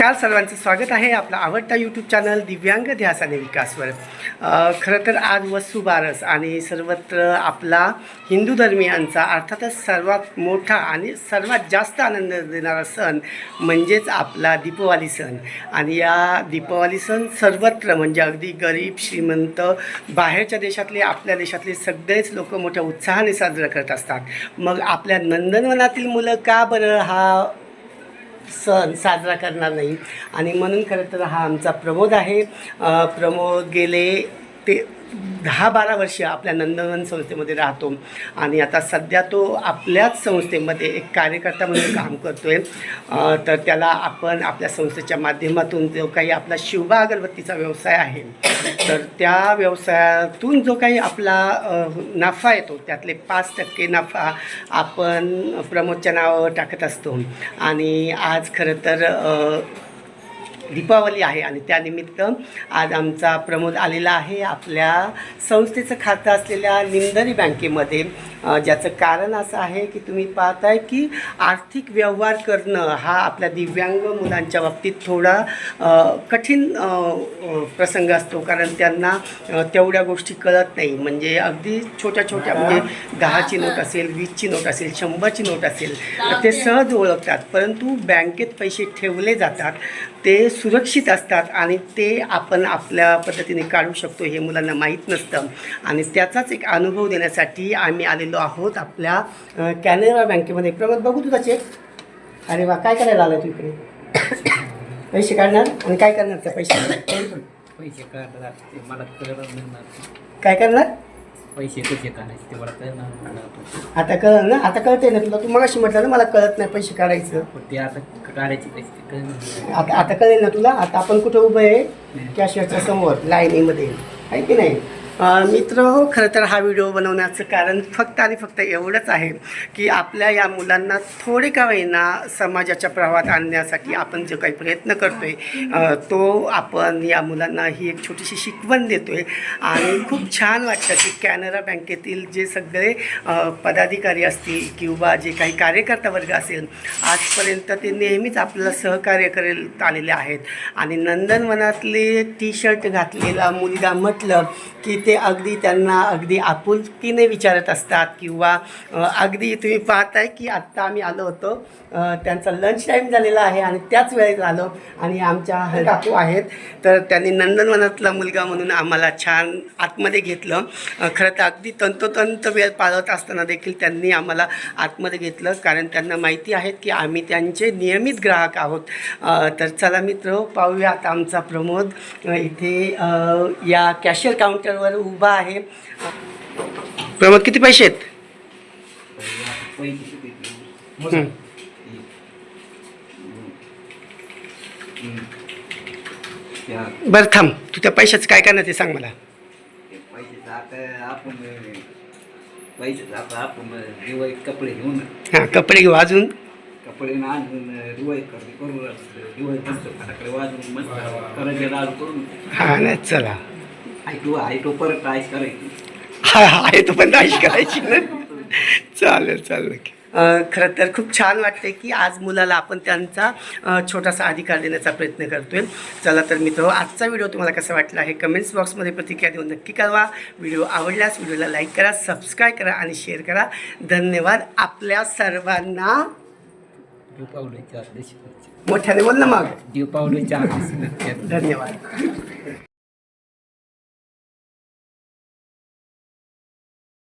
नमस्कार सर्वांचं स्वागत आहे आपला आवडता यूट्यूब चॅनल दिव्यांग ध्यास आणि विकासवर खरं तर आज वसुबारस आणि सर्वत्र आपला हिंदू धर्मियांचा अर्थातच सर्वात मोठा आणि सर्वात जास्त आनंद देणारा सण म्हणजेच आपला दीपावली सण. आणि या दीपावली सण सर्वत्र म्हणजे अगदी गरीब श्रीमंत बाहेरच्या देशातले आपल्या देशातले सगळेच लोक मोठ्या उत्साहाने साजरा करत असतात. मग आपल्या नंदनवनातील मुलं का बरं हा सण साजरा करणार नाही. आणि म्हणून खरं तर हा आमचा प्रमोद आहे. प्रमोद गेले ते दहा बारा वर्ष आपल्या नंदनवन संस्थेमध्ये राहतो. आणि आता सध्या तो आपल्याच संस्थेमध्ये एक कार्यकर्ता म्हणून काम करतो आहे तर त्याला आपण आपल्या संस्थेच्या माध्यमातून जो काही आपला शिवबा अगरबत्तीचा व्यवसाय आहे तर त्या व्यवसायातून जो काही आपला नफा येतो त्यातले पाच टक्के नफा आपण प्रमोदच्या नावावर टाकत असतो. आणि आज खरं तर दीपावली आहे आणि त्यानिमित्त आज आमचा प्रमोद आलेला आहे आपल्या संस्थेचं खातं असलेल्या निमदरी बँकेमध्ये. ज्याचं कारण असं आहे की तुम्ही पाहताय की आर्थिक व्यवहार करणं हा आपल्या दिव्यांग मुलांच्या बाबतीत थोडा कठीण प्रसंग असतो. कारण त्यांना तेवढ्या गोष्टी कळत नाही. म्हणजे अगदी छोट्या छोट्या म्हणजे दहाची नोट असेल वीसची नोट असेल शंभरची नोट असेल ते सहज ओळखतात. परंतु बँकेत पैसे ठेवले जातात. ते सुरक्षित असतात आणि ते आपण आपल्या पद्धतीने काढू शकतो हे मुलांना माहीत नसतं. आणि त्याचाच एक अनुभव देण्यासाठी आम्ही आलेलो आहोत आपल्या कॅनरा बँकेमध्ये. प्रमोद बघू तुझा चेक अरे वा काय करायला आला तू इकडे? पैसे काढणार? आणि काय करणार त्या पैसे पैसे काढणार मला काय करणार? पैसे कसे काढायचे ते मला कळणार नाही. आता कळ ना? आता कळते ना तुला? तू मगाशी म्हटलं ना मला कळत नाही पैसे काढायचं. पण ते आता काढायचे पैसे ते कळणार. आता आता कळेल ना तुला? आता आपण कुठे उभं आहे? कॅशियरच्या समोर लाईनीमध्ये आहे की नाही? मित्र हो खरं तर हा व्हिडिओ बनवण्याचं कारण फक्त आणि फक्त एवढंच आहे की आपल्या या मुलांना थोडे का होईना समाजाच्या प्रवाहात आणण्यासाठी आपण जो काही प्रयत्न करतो आहे तो आपण या मुलांना ही एक छोटीशी शिकवण देतो आहे आणि खूप छान वाटतं की कॅनरा बँकेतील जे सगळे पदाधिकारी असतील किंवा जे काही कार्यकर्ता वर्ग असेल आजपर्यंत ते नेहमीच आपल्याला सहकार्य करेल आलेले आहेत. आणि नंदनवनातले टी शर्ट घातलेला मुलगा म्हटलं की ते अगदी त्यांना अगदी आपुलकीने विचारत असतात किंवा अगदी तुम्ही पाहताय की आत्ता आम्ही आलो होतो त्यांचा लंच टाईम झालेला आहे आणि त्याच वेळेत आलो आणि आमच्या काकू आहेत. तर त्यांनी नंदनवनातला मुलगा म्हणून आम्हाला छान आतमध्ये घेतलं. खरं तर अगदी तंतोतंत वेळ पाळत असताना देखील त्यांनी आम्हाला आतमध्ये घेतलं. कारण त्यांना माहिती आहेत की आम्ही त्यांचे नियमित ग्राहक आहोत. तर चला मित्र पाहूया आता आमचा प्रमोद. इथे या कॅशियर काउंटर काउंटरवर उभा आहे. प्रमोद किती पैसे आहेत? पैसे किती? त्या बरं थांब. तू त्या पैशाचं काय करणार ते सांग मला. पैसे आता आपण पैसे आता आपण दिवाळी कपडे घेऊन हां कपडे घेऊ अजून कपडे हां नाही चला. हा हा, आहे तो पण नाही करायची ना. चालेल चालेल अं, खरं तर खूप छान वाटते की आज मुलाला आपण त्यांचा छोटासा अधिकार देण्याचा प्रयत्न करतोय. चला तर मित्र आजचा व्हिडिओ तुम्हाला कसा वाटला आहे कमेंट्स बॉक्समध्ये प्रतिक्रिया देऊन नक्की कळवा. व्हिडिओ आवडल्यास व्हिडिओला लाईक करा सबस्क्राईब करा आणि शेअर करा. धन्यवाद आपल्या सर्वांना. मोठ्याने बोल ना मग. धन्यवाद.